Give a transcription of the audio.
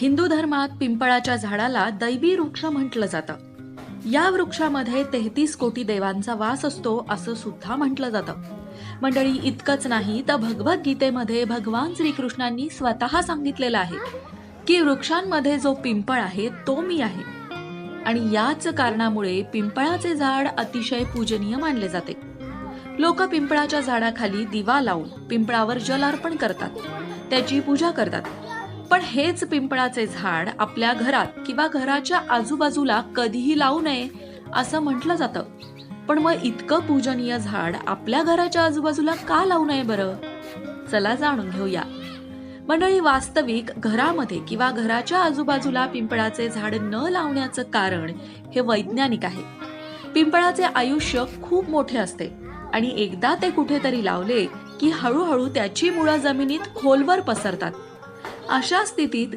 हिंदू धर्मात पिंपळाच्या झाडाला दैवी वृक्ष म्हटलं जातं. या वृक्षामध्ये तेहतीस कोटी देवांचा वास असतो असं सुद्धा म्हटलं जातं. मंडळी इतकंच नाही तर भगवद्गीतेमध्ये भगवान श्रीकृष्णांनी स्वतः सांगितलेलं आहे की वृक्षांमध्ये जो पिंपळ आहे तो मी आहे. आणि याच कारणामुळे पिंपळाचे झाड अतिशय पूजनीय मानले जाते. लोक पिंपळाच्या झाडाखाली दिवा लावून पिंपळावर जल अर्पण करतात. त्याची पूजा करतात. पण हेच पिंपळाचे झाड आपल्या घरात किंवा घराच्या आजूबाजूला कधीही लावू नये असं म्हटलं जातं. पण मग इतकं पूजनीय झाड आपल्या घराच्या आजूबाजूला का लावू नये बरं? चला जाणून घेऊया. मंडळी वास्तविक घरामध्ये किंवा घराच्या आजूबाजूला पिंपळाचे झाड न लावण्याचं कारण हे वैज्ञानिक आहे. पिंपळाचे आयुष्य खूप मोठे असते आणि एकदा ते कुठेतरी लावले की हळूहळू त्याची मुळं जमिनीत खोलवर पसरतात. अशा स्थितीत